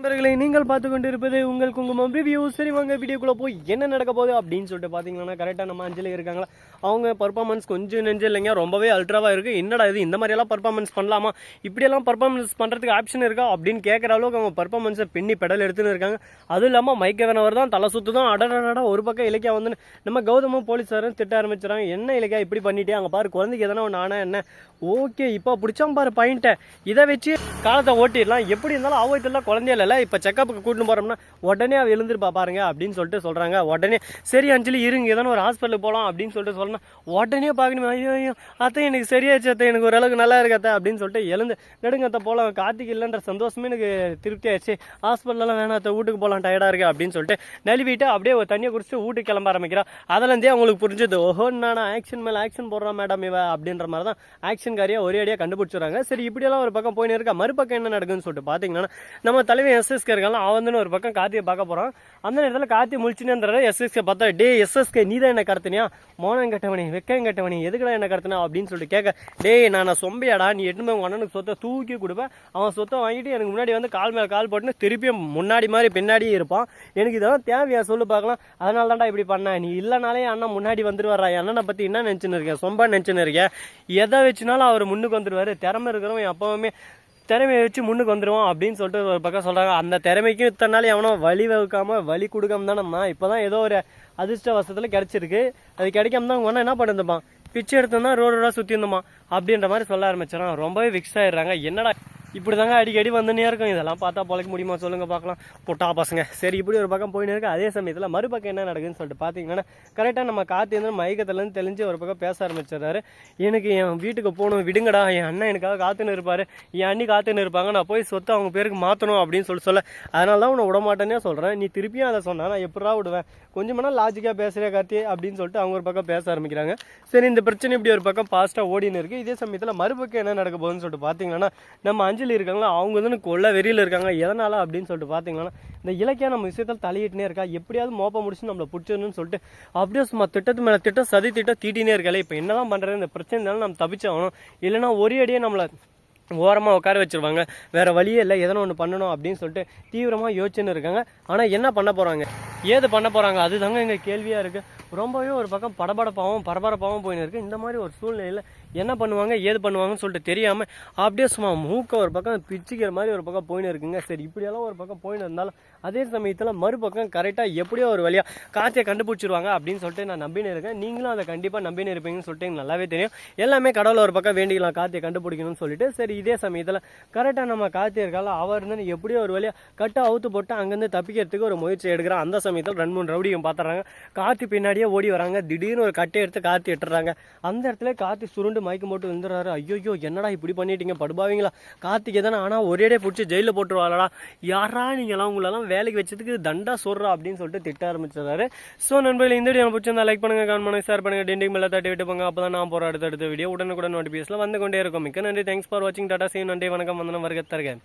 நண்பர்களை நீங்கள் பார்த்து கொண்டு இருப்பது உங்கள் குங்குமம் ரிவ்யூ சரி வாங்க வீடியோக்குள்ள போய் என்ன நடக்க போகுது அப்படின்னு சொல்லிட்டு பார்த்தீங்கன்னா கரெக்டாக நம்ம அஞ்சலி இருக்காங்களா? அவங்க பர்ஃபார்மன்ஸ் கொஞ்சம் நெஞ்சு இல்லைங்க ரொம்பவே அல்ட்ராவாக இருக்குது என்னடா இது இந்த மாதிரியெல்லாம் பர்ஃபார்மன்ஸ் பண்ணலாமா? இப்படியெல்லாம் பர்ஃபார்மன்ஸ் பண்ணுறதுக்கு ஆப்ஷன் இருக்கா அப்படின்னு கேட்குற அளவுக்கு அவங்க பர்ஃபார்மன்ஸை பின்னி பெடல் எடுத்துன்னு இருக்காங்க. அதுவும் இல்லாமல் மைக்கவனவர் தான் தலை சுத்து தான் அடடடா ஒரு பக்கம் இலக்கியா வந்து நம்ம கௌதமும் போலீஸாரும் திட்ட ஆரம்பிச்சுறாங்க. என்ன இலக்கியா இப்படி பண்ணிட்டே? அங்கே பாரு குழந்தைக்கு எதனா ஒன்று என்ன? ஓகே இப்போ பிடிச்சா பாரு பாயிண்ட்டை இதை வச்சு காலத்தை ஓட்டிடலாம். எப்படி இருந்தாலும் அவகிட்டலாம் குழந்தையில இல்லைல்ல இப்போ செக்கப்புக்கு கூட்டின்னு போகிறோம்னா உடனே அவள் எழுந்திருப்பா பாருங்க அப்படின்னு சொல்லிட்டு சொல்கிறாங்க உடனே சரி அஞ்சலி இருங்க ஏதோ ஒரு ஹாஸ்பிட்டலுக்கு போகலாம் அப்படின்னு சொல்லிட்டு சொல்லணும். உடனே பார்க்கணுமே ஐயோ ஐயோ அத்தை எனக்கு சரியாச்சு அத்தை எனக்கு ஓரளவுக்கு நல்லா இருக்காத்த அப்படின்னு சொல்லிட்டு எழுந்து நெடுங்கத்தை போகலாம் கார்த்திக் இல்லைன்ற சந்தோஷமே எனக்கு திருப்தி ஆயிடுச்சு. ஹாஸ்பிட்டலெலாம் வேணாம் அத்தை வீட்டுக்கு போகலாம் டயர்டாக இருக்கு அப்படின்னு சொல்லிட்டு நழுவிட்டு அப்படியே ஒரு தண்ணியை குடிச்சிட்டு வீட்டுக்கு கிளம்ப ஆரம்பிக்கிறான் அதுலேருந்தே அவங்களுக்கு புரிஞ்சது ஓஹோ நான் ஆக்ஷன் மேலே ஆக்ஷன் போடுறான் மேடம் இவ அப்படின்ற மாதிரி தான் ஆக்ஷன் காரியாக ஒரே அடியாக கண்டுபிடிச்சிடுறாங்க. சரி இப்படியெல்லாம் ஒரு பக்கம் போயின்னு இருக்கா. மறுபக்கம் என்ன நடக்குதுன்னு சொல்லிட்டு பார்த்தீங்கன்னா நம்ம தலைவன் எஸ்எஸ்கே இருக்காங்க அவன் வந்து ஒரு பக்கம் கார்த்தியை பார்க்க போகிறான் அந்த நேரத்தில் கார்த்தி முழிச்சுன்னு எஸ்எஸ்கே பார்த்தா டே எஸ்எஸ்கே நீ தான் என்ன கடத்தினியா? மோனம் கட்டவனி வெக்கம் கட்டவனி எதுக்குடா என்ன கடத்தினா? அப்படின்னு சொல்லிட்டு கேட்க டேய் நான் சொம்பையாடா நீ எட்டுமே உங்கள் அண்ணனுக்கு சொத்தை தூக்கி கொடுப்பேன் அவன் சொத்தை வாங்கிட்டு எனக்கு முன்னாடி வந்து கால் மேலே கால் போட்டுன்னு திருப்பியும் முன்னாடி மாதிரி பின்னாடியே இருப்பான். எனக்கு இதெல்லாம் தேவையா? சொல்லு பார்க்கலாம். அதனால தான்டா இப்படி பண்ணேன் நீ இல்லைனாலே அண்ணன் முன்னாடி வந்துருவாரா? அண்ணனை பற்றி என்ன நினச்சின்னு இருக்கேன் சொம்பா நினச்சின்னு இருக்கேன் எதை வச்சுனாலும் அவர் முன்னுக்கு வந்துடுவார் திறமை இருக்கிறவன் எப்பவுமே திறமையை வச்சு முன்னுக்கு வந்துடுவோம் அப்படின்னு சொல்லிட்டு ஒரு பக்கம் சொல்கிறாங்க அந்த திறமைக்கும் இத்தனை நாள் எவனோ வழி வகுக்காமல் வழி கொடுக்காம தானம்மா இப்போ தான் ஏதோ ஒரு அதிர்ஷ்ட வசத்தில் கிடச்சிருக்கு. அது கிடைக்காம தான் உங்க என்ன பண்ணிருந்தப்பான்? பிச்சை எடுத்தோம்னா ரோடு ரோடாக சுற்றி இருந்தோமா அப்படின்ற மாதிரி சொல்ல ஆரம்பிச்சிடறான் ரொம்பவே விக்ஸ் ஆயிடுறாங்க. என்னடா இப்படி தாங்க அடிக்கடி வந்துனே இருக்கும். இதெல்லாம் பார்த்தா பொழைக்க முடியுமா சொல்லுங்க பார்க்கலாம். புட்டா பசங்க. சரி இப்படி ஒரு பக்கம் போயின்னு இருக்கு. அதே சமயத்தில் மறுபக்கம் என்ன நடக்குதுன்னு சொல்லிட்டு பார்த்தீங்கன்னா கரெக்டாக நம்ம காத்திருந்து மயக்கத்துலேருந்து தெளிஞ்சு ஒரு பக்கம் பேச ஆரம்பிச்சிடுறாரு. எனக்கு என் வீட்டுக்கு போகணும் விடுங்கடா. என் அண்ணன் எனக்காக காத்துன்னு இருப்பாரு. என் அண்ணி காத்துன்னு இருப்பாங்க. நான் போய் சொத்து அவங்க பேருக்கு மாற்றணும் அப்படின்னு சொல்லி சொல்ல. அதனால தான் உன்னை விட மாட்டேனே சொல்கிறேன் நீ திருப்பியும் அதை சொன்னால் நான் எப்படா விடுவேன்? கொஞ்சமான லாஜிக்காக பேசுகிற கார்த்தி அப்படின்னு சொல்லிட்டு அவங்க ஒரு பக்கம் பேச ஆரம்பிக்கிறாங்க. சரி இந்த பிரச்சனை இப்படி ஒரு பக்கம் பாஸ்ட்டாக ஓடின்னு இருக்கு. இதே சமயத்தில் மறுபக்கம் என்ன நடக்க போகுதுன்னு சொல்லிட்டு பார்த்தீங்கன்னா நம்ம அஞ்சலி இருக்காங்களா? அவங்க வந்து கொள்ள வெறியில் இருக்காங்க. எதனால அப்படின்னு சொல்லிட்டு பார்த்தீங்கன்னா இந்த இலக்கியா நம்ம விஷயத்தில் தலையிட்டுனே இருக்கா? எப்படியாவது மோப்ப முடிச்சு நம்மளை பிடிச்சிடணும்னு சொல்லிட்டு அப்படியே சும்மா திட்டத்து மேலே திட்டம் சதி திட்டம் தீட்டினே இருக்காளே. இப்போ என்னதான் பண்ணுறது இந்த பிரச்சனைனாலும் நம்ம தப்பிச்சாகணும். இல்லைன்னா ஒரே அடியே நம்மளை ஓரமாக உட்கார வச்சுருவாங்க. வேற வழியே இல்லை. எதனா ஒன்று பண்ணணும் அப்படின்னு சொல்லிட்டு தீவிரமாக யோசிச்சுன்னு இருக்காங்க. ஆனால் என்ன பண்ண போகிறாங்க ஏது பண்ண போகிறாங்க அதுதாங்க எங்கள் கேள்வியாக இருக்குது ரொம்பவே ஒரு பக்கம் படபடப்பாகவும் பரபரப்பாகவும் போயின்னு இருக்குது இந்த மாதிரி ஒரு சூழ்நிலையில் என்ன பண்ணுவாங்க? ஏது பண்ணுவாங்கன்னு சொல்லிட்டு தெரியாமல் அப்படியே சும்மா மூக்க ஒரு பக்கம் பிச்சுக்கிற மாதிரி ஒரு பக்கம் போயின்னு இருக்குங்க. சரி இப்படியெல்லாம் ஒரு பக்கம் போயின்னு இருந்தாலும் அதே சமயத்தில் மறுபக்கம் கரெக்டாக எப்படியோ ஒரு வழியாக காற்றை கண்டுபிடிச்சிருவாங்க அப்படின்னு சொல்லிட்டு நான் நம்பினு இருக்கேன். நீங்களும் அதை கண்டிப்பாக நம்பினு இருப்பீங்கன்னு சொல்லிட்டு எனக்கு நல்லாவே தெரியும். எல்லாமே கடவுள் ஒரு பக்கம் வேண்டிக்கலாம் காற்றை கண்டுபிடிக்கணும்னு சொல்லிட்டு. சரி இதே சமயத்தில் கரெக்டாக நம்ம கார்த்தி இருக்கால அவர் இருந்து எப்படியோ ஒரு வழியாக கட்டை அவுத்து போட்டு அங்கேருந்து தப்பிக்கிறதுக்கு ஒரு முயற்சி எடுக்கிறான். அந்த சமயத்தில் ரெண்டு மூணு ரவுடியும் பார்த்துறாங்க கார்த்தி பின்னாடியே ஓடி வராங்க. திடீர்னு ஒரு கட்டை எடுத்து கார்த்தி எட்டுறாங்க. அந்த இடத்துல கார்த்தி சுருண்டு மயக்கம் போட்டு விழுந்துறாரு ஐயோ என்னடா இப்படி பண்ணிட்டீங்க? படுபாவீங்களா? கார்த்திக் எதனா ஆனால் ஒரேடே பிடிச்சி ஜெயிலில் போட்டுருவாளடா. யாரா நீங்களாம் உங்களெல்லாம் வேலைக்கு வச்சதுக்கு தண்டா சொல்கிறா அப்படின்னு சொல்லிட்டு திட்ட ஆரம்பிச்சிடுறாரு. ஸோ நண்பர்கள் இந்த வீடியோ பிடிச்சிருந்தா லைக் பண்ணுங்க கமெண்ட் பண்ணுங்க ஷேர் பண்ணுங்க டெண்டிங் மேலே தட்டி விட்டு போங்க. அப்போ தான் நான் போகிற அடுத்த அடுத்த வீடியோ உடனுக்குடன் நோட்டிஃபிகேஷனில் வந்து கொண்டே இருக்கும். மிக்க நன்றி. தேங்க்ஸ் ஃபார் வாட்சிங் டாடா சீன் நன்றி வணக்கம். வந்தனம். வருகத்தருகேன்